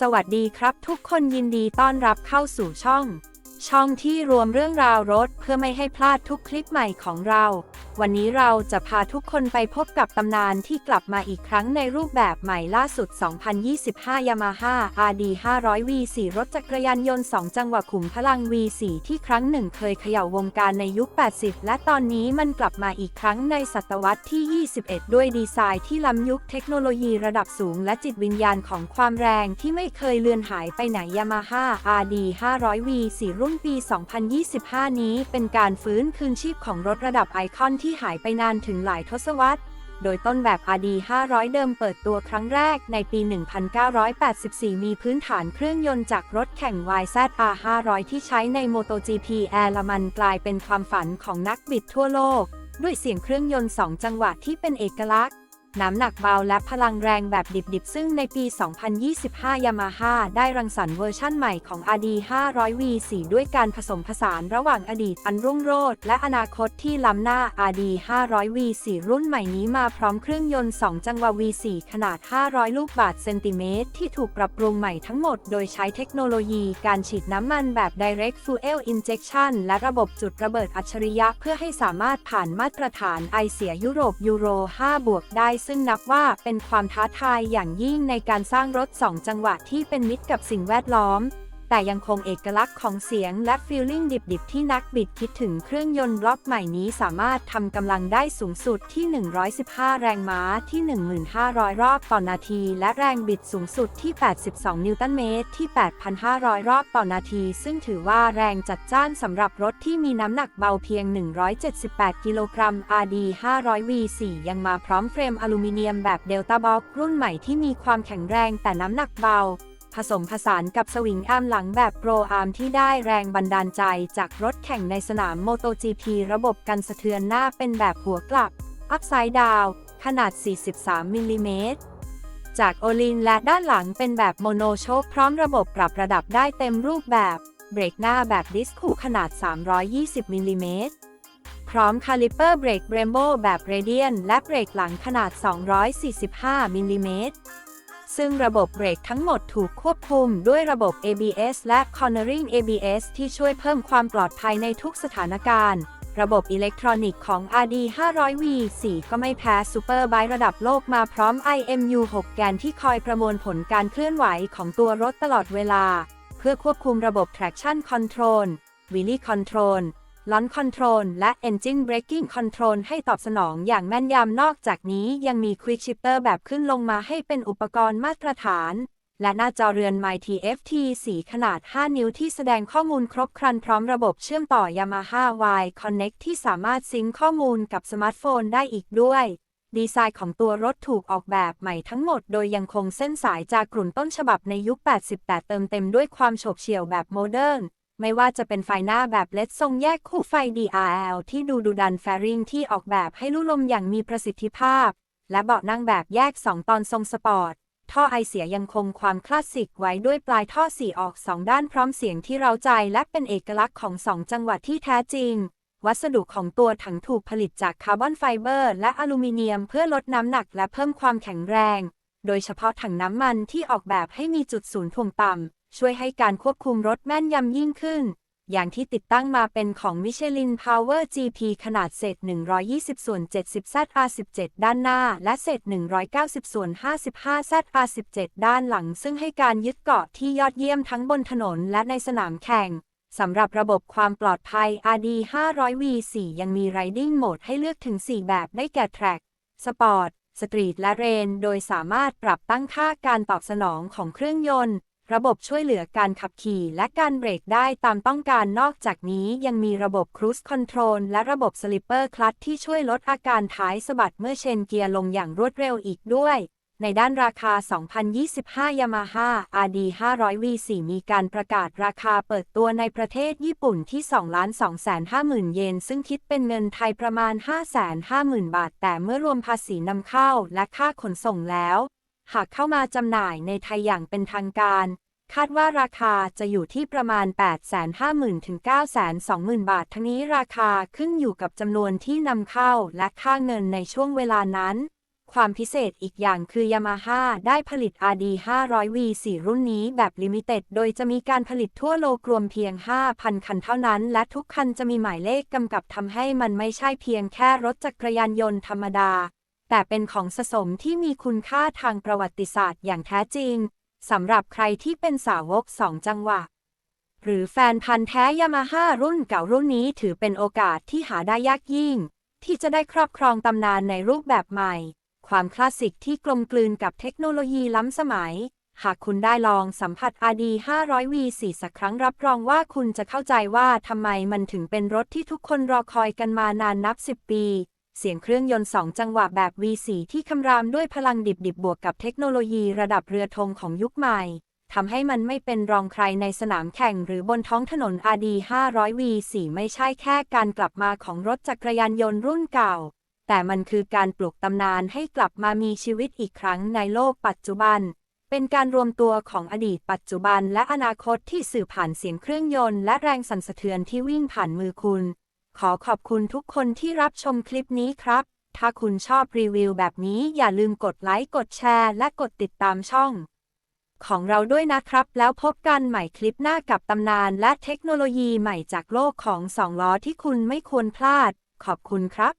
สวัสดีครับทุกคนยินดีต้อนรับเข้าสู่ช่อง ช่องที่รวมเรื่องราวรถเพื่อไม่ให้พลาดทุกคลิปใหม่ของเรา วันนี้เราจะพาทุกคนไปพบกับตำนานที่กลับมาอีกครั้งในรูปแบบใหม่ล่าสุด 2025 Yamaha RD 500 V4 รถจักรยานยนต์ 2 จังหวะขุมพลัง V4 ที่ครั้งหนึ่งเคยเขย่าวงการในยุค 80 และตอนนี้มันกลับมาอีกครั้งในศตวรรษที่ 21 ด้วยดีไซน์ที่ล้ำยุคเทคโนโลยีระดับสูง และจิตวิญญาณของความแรงที่ไม่เคยเลือนหายไปไหน Yamaha RD 500 V4 รุ่นปี 2025 นี้เป็นการฟื้นคืนชีพของรถระดับไอคอนที่หายไปนานถึงหลายทศวรรษ โดยต้นแบบ RD 500 เดิมเปิดตัวครั้งแรกในปี 1984 มีพื้นฐานเครื่องยนต์จากรถแข่ง YZR 500 ที่ใช้ใน MotoGP แอร์ละมันกลายเป็นความฝันของนักบิดทั่วโลก ด้วยเสียงเครื่องยนต์ 2 จังหวะที่เป็นเอกลักษณ์ น้ำหนักเบาและพลังแรงแบบดิบๆ ซึ่งในปี 2025 Yamaha ได้รังสรรค์เวอร์ชั่นใหม่ของ RD 500 V4 ด้วยการผสมผสานระหว่างอดีตอันรุ่งโรจน์และอนาคตที่ล้ำหน้า RD 500 V4 รุ่นใหม่นี้มาพร้อมเครื่องยนต์ 2 จังหวะ V4 ขนาด 500 ลูกบาศก์เซนติเมตรที่ถูกปรับปรุงใหม่ทั้งหมดโดยใช้เทคโนโลยีการฉีดน้ำมันแบบ Direct Fuel Injection และระบบจุดระเบิดอัจฉริยะเพื่อให้สามารถผ่านมาตรฐานไอเสียยุโรปยูโร 5 บวกได้ซึ่งนับว่าเป็นความท้าทายอย่างยิ่งในการสร้างรถสองจังหวะที่เป็นมิตรกับสิ่งแวดล้อม แต่ยังคงเอกลักษณ์ของเสียงและฟีลลิ่งดิบๆ ที่นักบิดคิดถึงเครื่องยนต์บล็อกใหม่นี้สามารถทำกำลังได้สูงสุดที่ 115 แรงม้าที่ 1,500 รอบต่อนาที และแรงบิดสูงสุดที่ 82 นิวตันเมตรที่ 8,500 รอบต่อนาที ซึ่งถือว่าแรงจัดจ้านสำหรับรถที่มีน้ำหนักเบาเพียง 178 กิโลกรัม RD 500 V4 ยังมาพร้อมเฟรมอลูมิเนียมแบบเดลต้าบ็อกรุ่นใหม่ที่มีความแข็งแรงแต่น้ำหนักเบา ผสมผสานกับสวิงอาร์มหลังแบบโปรอาร์มที่ได้แรงบันดาลใจจากรถแข่งในสนาม MotoGP ระบบกันสะเทือนหน้าเป็นแบบหัวกลับ อัพไซด์ดาว ขนาด 43 มิลลิเมตร จากโอลินและด้านหลังเป็นแบบโมโนโชคพร้อมระบบปรับระดับได้เต็มรูปแบบ เบรกหน้าแบบดิสคูขนาด 320 มิลลิเมตรพร้อมคาลิเปอร์เบรกเบรมโบแบบเรเดียนและเบรกหลังขนาด 245 มิลลิเมตร ซึ่งระบบเบรกทั้งหมดถูกควบคุมด้วยระบบ ABS และ Cornering ABS ที่ช่วยเพิ่มความปลอดภัยในทุกสถานการณ์ ระบบอิเล็กทรอนิกส์ของ RD 500 V4 ก็ไม่แพ้ซูเปอร์ไบค์ระดับโลกมาพร้อม IMU 6 แกนที่คอยประมวลผลการเคลื่อนไหวของตัวรถตลอดเวลา เพื่อควบคุมระบบ traction control wheelie control launch control และ engine braking control ให้ตอบสนองอย่างแม่นยำนอกจากนี้ยังมี quick shifter แบบขึ้นลงมาให้เป็นอุปกรณ์มาตรฐาน และหน้าจอเรือน My TFT สีขนาด 5 นิ้วที่แสดงข้อมูลครบครันพร้อมระบบเชื่อมต่อ Yamaha Y Connect ที่สามารถซิงค์ข้อมูลกับสมาร์ทโฟนได้อีกด้วยดีไซน์ของตัวรถถูกออกแบบใหม่ทั้งหมดโดยยังคงเส้นสายจากกลุ่นต้นฉบับในยุค 80 แต่เติมเต็มด้วยความโฉบเฉี่ยวแบบโมเดิร์น ไม่ว่าจะเป็นไฟหน้าแบบเลดทรงแยกคู่ไฟ DRL ที่ดูดุดันแฟริงที่ออกแบบให้ลู่ลมอย่างมีประสิทธิภาพ และเบาะนั่งแบบแยก 2 ตอนทรงสปอร์ต ท่อไอเสียยังคงความคลาสสิกไว้ด้วยปลายท่อสี่ออก 2 ด้านพร้อมเสียงที่เราใจและเป็นเอกลักษณ์ของ 2 จังหวัดที่แท้จริง วัสดุของตัวถังถูกผลิตจากคาร์บอนไฟเบอร์ และอลูมิเนียมเพื่อลดน้ำหนักและเพิ่มความแข็งแรง โดยเฉพาะถังน้ำมันที่ออกแบบให้มีจุดศูนย์ถ่วงต่ำ ช่วยให้การควบคุมรถแม่นยำยิ่งขึ้น อย่างที่ติดตั้งมาเป็นของ Michelin Power GP ขนาดเศษ 120 ส่วน 70 ZR17 ด้านหน้า และเศษ 190 ส่วน 55 ZR17 ด้านหลัง ซึ่งให้การยึดเกาะที่ยอดเยี่ยมทั้งบนถนนและในสนามแข่งสำหรับระบบความปลอดภัย RD 500 V4 ยังมี Riding Mode ให้เลือกถึง 4 แบบได้แก่ Track Sport Street และ Rain โดยสามารถปรับตั้งค่าการตอบสนองของเครื่องยนต์ ระบบช่วยเหลือการขับขี่และการเบรกได้ตามต้องการนอกจากนี้ยังมีระบบ Cruise Control และระบบ Slipper Clutch ที่ช่วยลดอาการท้ายสะบัดเมื่อเชนเกียร์ลงอย่างรวดเร็วอีกด้วย ในด้านราคา 2025 Yamaha RD 500 V4 มีการประกาศราคาเปิดตัวในประเทศญี่ปุ่นที่ 2,250,000 เยน ซึ่งคิดเป็นเงินไทยประมาณ 550,000 บาท แต่เมื่อรวมภาษีนำเข้าและค่าขนส่งแล้ว หากเข้ามาจำหน่ายในไทยอย่างเป็นทางการ คาดว่าราคาจะอยู่ที่ประมาณ 850,000ถึง920,000 บาท ทั้งนี้ราคาขึ้นอยู่กับจำนวนที่นำเข้าและค่าเงินในช่วงเวลานั้น ความพิเศษอีกอย่างคือ Yamaha ได้ผลิต RD 500 V4 รุ่นนี้แบบลิมิเต็ด โดยจะมีการผลิตทั่วโลกรวมเพียง 5,000 คันเท่านั้น และทุกคันจะมีหมายเลขกำกับทำให้มันไม่ใช่เพียงแค่รถจักรยานยนต์ธรรมดา แต่เป็นของสะสมที่มีคุณค่าทางประวัติศาสตร์อย่างแท้จริงสำหรับใครที่เป็นสาวกสองจังหวะ หรือแฟนพันธ์แท้ยามาฮ่ารุ่นเก่ารุ่นนี้ถือเป็นโอกาสที่หาได้ยากยิ่ง ที่จะได้ครอบครองตำนานในรูปแบบใหม่ ความคลาสสิกที่กลมกลืนกับเทคโนโลยีล้ำสมัย หากคุณได้ลองสัมผัส RD 500 V4 สักครั้งรับรองว่าคุณจะเข้าใจว่าทำไมมันถึงเป็นรถที่ทุกคนรอคอยกันมานานนับ 10 ปี เสียงเครื่องยนต์ 2 จังหวะแบบ V4 ที่คำรามด้วยพลังดิบๆบวกกับเทคโนโลยีระดับเรือธงของยุคใหม่ทำให้มันไม่เป็นรองใครในสนามแข่งหรือบนท้องถนน RD 500 V4 ไม่ใช่แค่การกลับมาของรถจักรยานยนต์รุ่นเก่า แต่มันคือการปลุกตำนานให้กลับมามีชีวิตอีกครั้งในโลกปัจจุบัน เป็นการรวมตัวของอดีตปัจจุบันและอนาคตที่สื่อผ่านเสียงเครื่องยนต์และแรงสั่นสะเทือนที่วิ่งผ่านมือคุณ ขอขอบคุณทุกคนที่รับชมคลิปนี้ครับ ถ้าคุณชอบรีวิวแบบนี้อย่าลืมกดไลค์ กดแชร์ และกดติดตามช่อง ของเราด้วยนะครับ แล้วพบกันใหม่คลิปหน้ากับตำนานและเทคโนโลยีใหม่จากโลกของสองล้อที่คุณไม่ควรพลาด ขอบคุณครับ